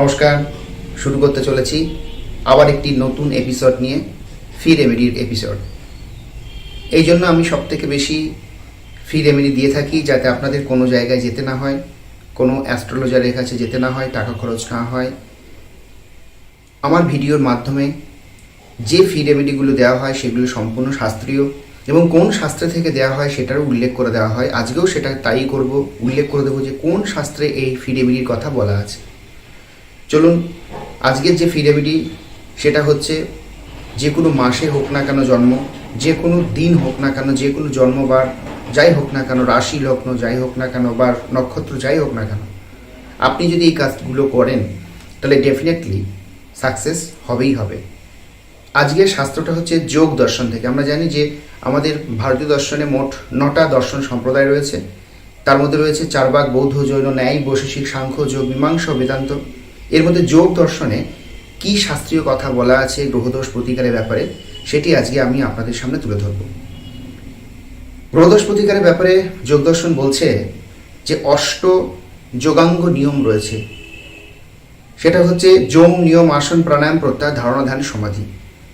নমস্কার, শুরু করতে চলেছি আবার একটি নতুন এপিসোড নিয়ে ফি রেমেডির এপিসোড এই জন্য আমি সব থেকে বেশি ফি রেমেডি দিয়ে থাকি যাতে আপনাদের কোনো জায়গায় যেতে না হয়, কোনো অ্যাস্ট্রোলজারের কাছে যেতে না হয়, টাকা খরচ না হয়। আমার ভিডিওর মাধ্যমে যে ফি রেমেডিগুলো দেওয়া হয় সেগুলো সম্পূর্ণ শাস্ত্রীয় এবং কোন শাস্ত্রে থেকে দেওয়া হয় সেটারও উল্লেখ করে দেওয়া হয়। আজকেও সেটা তাই করব, উল্লেখ করে দেবো যে কোন শাস্ত্রে এই ফি রেমেডির কথা বলা আছে। চলুন, আজকের যে ফি রেমেডি সেটা হচ্ছে যে কোনো মাসে হোক না কেন জন্ম, যে কোনো দিন হোক না কেন, যে কোনো জন্মবার, যাই হোক না কেন, রাশি, লগ্ন, যাই হোক না কেন, বা নক্ষত্র, যাই হোক না কেন, আপনি যদি এই কাজগুলো করেন, তাহলে ডেফিনেটলি সাকসেস হবেই হবে। আজকের শাস্ত্রটা হচ্ছে যোগ দর্শন থেকে। আমরা জানি যে আমাদের ভারতীয় দর্শনে মোট নটা দর্শন সম্প্রদায় রয়েছে। তার মধ্যে রয়েছে চারবাক বৌদ্ধ, জৈন, ন্যায়, বৈশেষিক, সাংখ্য, যোগ, মীমাংস, বেদান্ত। এর মধ্যে যোগ দর্শনে কি শাস্ত্রীয় কথা বলা আছে, গ্রহদোষ প্রতিকারের ব্যাপারে, সেটি আজকে আমি আপনাদের সামনে তুলে ধরব। গ্রহদোষ প্রতিকারের ব্যাপারে যোগ দর্শন বলছে যে অষ্ট যোগাঙ্গ নিয়ম রয়েছে। সেটা হচ্ছে যোম, নিয়ম, আসন, প্রাণায়াম, প্রত্যাহার ধারণা ধ্যান সমাধি।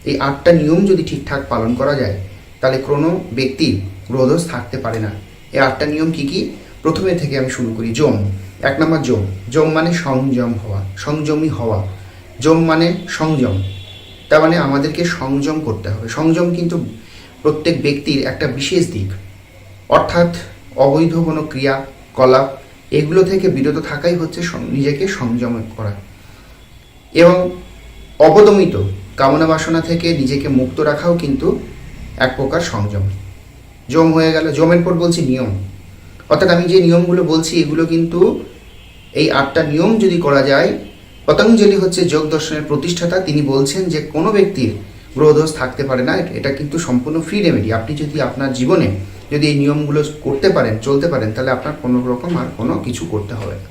এই আটটা নিয়ম যদি ঠিকঠাক পালন করা যায়, তাহলে কোনো ব্যক্তি গ্রহদোষ থাকতে পারে না। এই আটটা নিয়ম কি কি? প্রথমে থেকে আমি শুরু করি। যোম এক নম্বর যোম। যোম মানে সংযম হওয়া, সংযমী হওয়া। যোম মানে সংযম। তার মানে আমাদেরকে সংযম করতে হবে। সংযম কিন্তু প্রত্যেক ব্যক্তির একটা বিশেষ দিক। অর্থাৎ অবৈধ কোনো ক্রিয়া, কলাপ, এগুলো থেকে বিরত থাকাই হচ্ছে নিজেকে সংযম করা। এবং অবদমিত কামনা বাসনা থেকে নিজেকে মুক্ত রাখাও কিন্তু এক প্রকার সংযম। জম হয়ে গেল। জমের পর বলছি নিয়ম। অর্থাৎ আমি যে নিয়মগুলো বলছি, এগুলো কিন্তু এই আটটা নিয়ম যদি করা যায়, পতঞ্জলি হচ্ছে যোগ দর্শনের প্রতিষ্ঠাতা। তিনি বলছেন যে কোনো ব্যক্তির গ্রহদোষ থাকতে পারে না, এটা কিন্তু সম্পূর্ণ ফ্রি রেমেডি আপনি যদি আপনার জীবনে যদি এই নিয়মগুলো করতে পারেন, চলতে পারেন, তাহলে আপনার কোনো রকম আর কোনো কিছু করতে হবে না।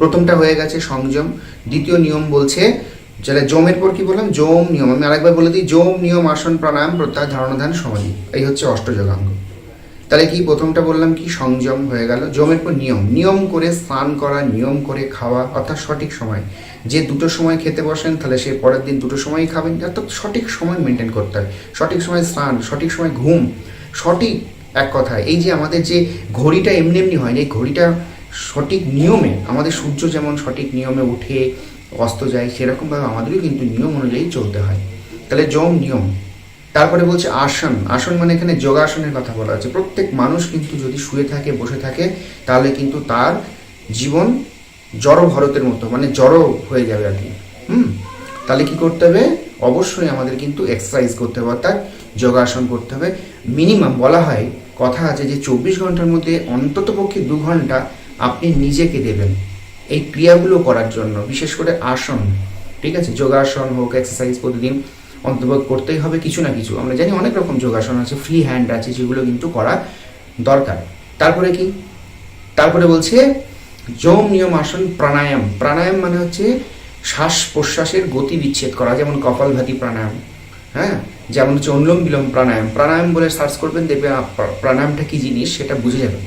প্রথমটা হয়ে গেছে সংযম। দ্বিতীয় নিয়ম বলছে, যেটা জমের পর কি বললাম? যোম নিয়ম। আমি আরেকবার বলে দিই, যোম নিয়ম, আসন, প্রাণায়াম, প্রত্যাহার ধারণা ধ্যান সমাধি। এই হচ্ছে অষ্টযোগাঙ্গ তাহলে কি প্রথমটা বললাম কি সংযম হয়ে গেল? জমের পর নিয়ম। নিয়ম করে স্নান করা, নিয়ম করে খাওয়া, অর্থাৎ সঠিক সময়। যে দুটো সময় খেতে বসেন, তাহলে সে পরের দিন দুটো সময়ই খাবেন। অর্থাৎ সঠিক সময় মেনটেন করতে হয়। সঠিক সময় স্নান, সঠিক সময় ঘুম, সঠিক এক কথায়। এই যে আমাদের যে ঘড়িটা এমনি এমনি হয় এই ঘড়িটা সঠিক নিয়মে, আমাদের সূর্য যেমন সঠিক নিয়মে উঠে, অস্ত যায়, সেরকমভাবে আমাদেরও কিন্তু নিয়ম অনুযায়ী চলতে হয়। তাহলে যম, নিয়ম। তারপরে বলছে আসন। আসন মানে এখানে যোগাসনের কথা বলা আছে প্রত্যেক মানুষ কিন্তু যদি শুয়ে থাকে, বসে থাকে, তাহলে কিন্তু তার জীবন জড় ভরতের মতো মানে জড় হয়ে যাবে আর কি। হুম? তাহলে কি করতে হবে? অবশ্যই আমাদের কিন্তু এক্সারসাইজ করতে হবে, অর্থাৎ যোগাসন করতে হবে। মিনিমাম বলা হয়, কথা আছে যে চব্বিশ ঘণ্টার মধ্যে অন্তত পক্ষে দু ঘণ্টা আপনি নিজেকে দেবেন। এই ক্রিয়াগুলো করার জন্য, বিশেষ করে আসন। ঠিক আছে? যোগাসন হোক এক্সারসাইজ প্রতিদিন। অন্তর্ভুক্ত করতেই হবে কিছু না কিছু। আমরা জানি অনেক রকম যোগাসন আছে ফ্রি হ্যান্ড আছে, যেগুলো কিন্তু করা দরকার। তারপরে কি? তারপরে বলছে যোম নিয়ম আসন প্রাণায়াম। প্রাণায়াম মানে হচ্ছে শ্বাস প্রশ্বাসের গতি বিচ্ছেদ করা, যেমন কপালভাতি প্রাণায়াম হ্যাঁ? যেমন হচ্ছে অনুলোম বিলোম প্রাণায়াম। প্রাণায়াম বলে সার্চ করবেন দেখবে প্রাণায়ামটা কি জিনিস সেটা বুঝে যাবেন।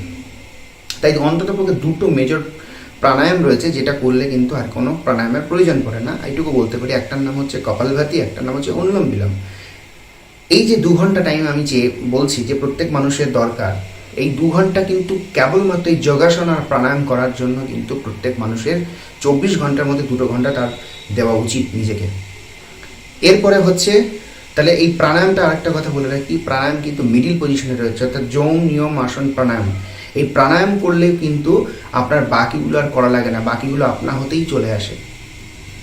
তাই অন্তত পক্ষে দুটো মেজর প্রাণায়াম রয়েছে, যেটা করলে কিন্তু আর কোনো প্রাণায়ামের প্রয়োজন পড়ে না। এইটুকু বলতে পারি, একটার নাম হচ্ছে কপালভাতি, একটার নাম হচ্ছে অনুলোম বিলোম। এই যে দু ঘণ্টা টাইম আমি যে বলছি যে প্রত্যেক মানুষের দরকার, এই দু ঘণ্টা কিন্তু কেবলমাত্র এই যোগাসন আর প্রাণায়াম করার জন্য কিন্তু প্রত্যেক মানুষের চব্বিশ ঘণ্টার মধ্যে দুটো ঘণ্টা তার দেওয়া উচিত নিজেকে। এরপরে হচ্ছে, তাহলে এই প্রাণায়ামটা আরেকটা কথা বলে রাখি, প্রাণায়াম কিন্তু মিডিল পজিশনে রয়েছে, অর্থাৎ যোম নিয়ম আসন প্রাণায়াম। এই প্রাণায়াম করলে কিন্তু আপনার বাকিগুলো আর করা লাগে না, বাকিগুলো আপনা হতেই চলে আসে।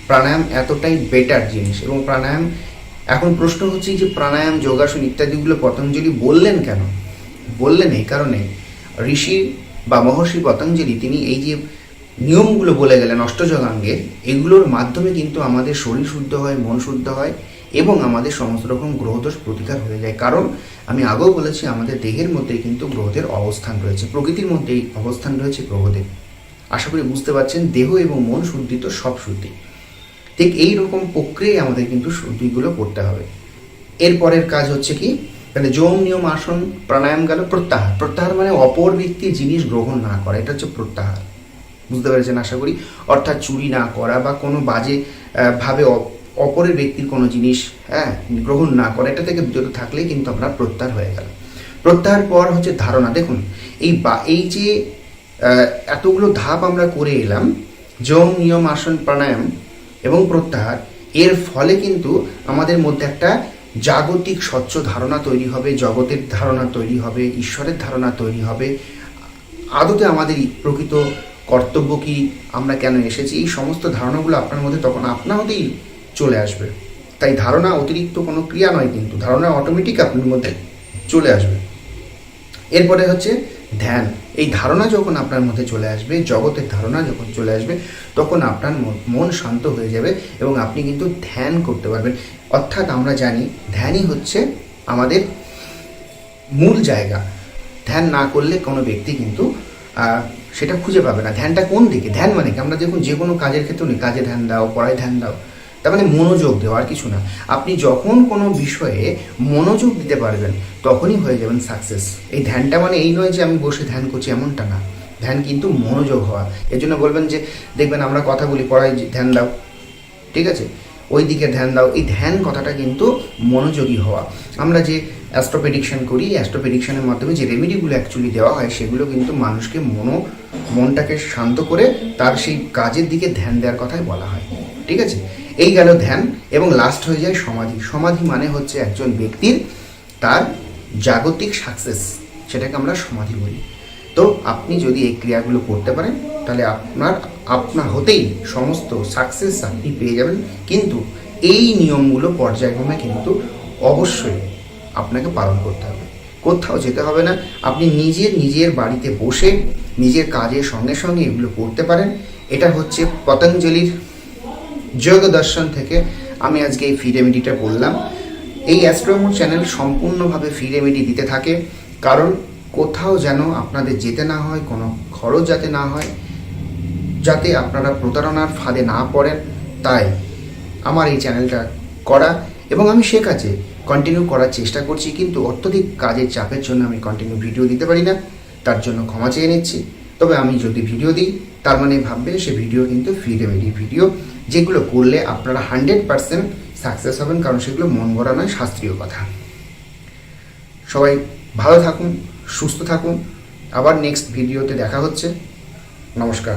প্রাণায়াম এতটাই বেটার জিনিস এবং প্রাণায়াম, এখন প্রশ্ন হচ্ছে যে প্রাণায়াম, যোগাসন ইত্যাদিগুলো পতঞ্জলি বললেন কেন? বললেন এই কারণে। ঋষি বা মহর্ষি পতঞ্জলি তিনি এই যে নিয়মগুলো বলে গেলেন অষ্টযোগাঙ্গের এগুলোর মাধ্যমে কিন্তু আমাদের শরীর শুদ্ধ হয়, মন শুদ্ধ হয় এবং আমাদের সমস্ত রকম গ্রহদোষ প্রতিকার হয়ে যায়। কারণ আমি আগেও বলেছি, আমাদের দেহের মধ্যেই কিন্তু গ্রহদের অবস্থান রয়েছে, প্রকৃতির মধ্যেই অবস্থান রয়েছে গ্রহদের। আশা করি বুঝতে পারছেন, দেহ এবং মন শুদ্ধি তো সব শুদ্ধি। ঠিক এই রকম প্রক্রিয়ায় আমাদের কিন্তু শুদ্ধিগুলো করতে হবে। এরপরের কাজ হচ্ছে কি? তাহলে যোম নিয়ম আসন, প্রাণায়াম গেল, প্রত্যাহার। প্রত্যাহার মানে অপর ব্যক্তি জিনিস গ্রহণ না করা, এটা হচ্ছে প্রত্যাহার। বুঝতে পেরেছেন আশা করি? অর্থাৎ চুরি না করা বা কোনো বাজে ভাবে অপরের ব্যক্তির কোনো জিনিস হ্যাঁ গ্রহণ না করা, এটা থেকে বিরত থাকলেই কিন্তু আপনার প্রত্যাহার হয়ে গেল প্রত্যাহার পর হচ্ছে ধারণা, দেখুন, এই বা, এই যে এতগুলো ধাপ আমরা করে এলাম যোগ নিয়ম, আসন, প্রাণায়াম এবং প্রত্যাহার, এর ফলে কিন্তু আমাদের মধ্যে একটা জাগতিক স্বচ্ছ ধারণা তৈরি হবে, জগতের ধারণা তৈরি হবে, ঈশ্বরের ধারণা তৈরি হবে। আদতে আমাদের প্রকৃত কর্তব্য কি, আমরা কেন এসেছি, এই সমস্ত ধারণাগুলো আপনার মধ্যে তখন আপনা হতেই চলে আসবে। তাই ধারণা অতিরিক্ত কোনো ক্রিয়া নয় কিন্তু, ধারণা অটোমেটিক আপনার মধ্যে চলে আসবে। এরপরে হচ্ছে ধ্যান। এই ধারণা যখন আপনার মধ্যে চলে আসবে, জগতের ধারণা যখন চলে আসবে, তখন আপনার মন- শান্ত হয়ে যাবে এবং আপনি কিন্তু ধ্যান করতে পারবেন। অর্থাৎ আমরা জানি ধ্যানই হচ্ছে আমাদের মূল জায়গা। ধ্যান না করলে কোনো ব্যক্তি কিন্তু সেটা খুঁজে পাবে না। ধ্যানটা কোন দিকে? ধ্যান মানে কি? আমরা দেখুন যে কোনো কাজের ক্ষেত্রে কাজে ধ্যান দাও, পড়ায় ধ্যান দাও। তার মানে মনোযোগ দেওয়া আর কিছু না। আপনি যখন কোনো বিষয়ে মনোযোগ দিতে পারবেন, তখনই হয়ে যাবেন সাকসেস এই ধ্যানটা মানে এই নয় যে আমি বসে ধ্যান করছি এমনটা না। ধ্যান কিন্তু মনোযোগ হওয়া। এর জন্য বলবেন যে, দেখবেন আমরা কথা বলি পড়ায় ধ্যান দাও। ঠিক আছে? ওই দিকে ধ্যান দাও। এই ধ্যান কথাটা কিন্তু মনোযোগী হওয়া। আমরা যে অ্যাস্ট্রোপেডিকশন করি অ্যাস্ট্রোপেডিকশনের মাধ্যমে যে রেমেডিগুলো অ্যাকচুয়ালি দেওয়া হয়, সেগুলো কিন্তু মানুষকে মনো, মনটাকে শান্ত করে তার সেই কাজের দিকে ধ্যান দেওয়ার কথাই বলা হয়। ঠিক আছে? এই গেল ধ্যান এবং লাস্ট হয়ে যায় সমাধি। সমাধি মানে হচ্ছে একজন ব্যক্তির তার জাগতিক সাকসেস সেটাকে আমরা সমাধি বলি। তো আপনি যদি এই ক্রিয়াগুলো করতে পারেন, তাহলে আপনার আপনা হতেই সমস্ত সাকসেস আপনি পেয়ে যাবেন। কিন্তু এই নিয়মগুলো পর্যায়ক্রমে কিন্তু অবশ্যই আপনাকে পালন করতে হবে। কোথাও যেতে হবে না। আপনি নিজের নিজের বাড়িতে বসে নিজের কাজের সঙ্গে সঙ্গে এগুলো করতে পারেন। এটা হচ্ছে পতঞ্জলির যোগ দর্শন থেকে আমি আজকে এই ফ্রি রেমেডিটা বললাম। এই অ্যাস্ট্রোমোর চ্যানেল সম্পূর্ণভাবে ফ্রি রেমেডি দিতে থাকে, কারণ কোথাও যেন আপনাদের যেতে না হয়, কোনো খরচ যাতে না হয়, যাতে আপনারা প্রতারণার ফাঁদে না পড়েন। তাই আমার এই চ্যানেলটা করা এবং আমি সে কাজে কন্টিনিউ করার চেষ্টা করছি, কিন্তু অত্যধিক কাজের চাপের জন্য আমি কন্টিনিউ ভিডিও দিতে পারি না। তার জন্য ক্ষমা চেয়ে নিচ্ছি। তবে আমি যদি ভিডিও দিই তার মানে ভাববেন সে ভিডিও কিন্তু ফ্রি ভিডিও যেগুলো করলে আপনারা হান্ড্রেড পারসেন্ট সাকসেস হবেন, কারণ সেগুলো মন গড়া নয়, শাস্ত্রীয় কথা। সবাই ভালো থাকুন, সুস্থ থাকুন। আবার নেক্সট ভিডিওতে দেখা হচ্ছে। নমস্কার।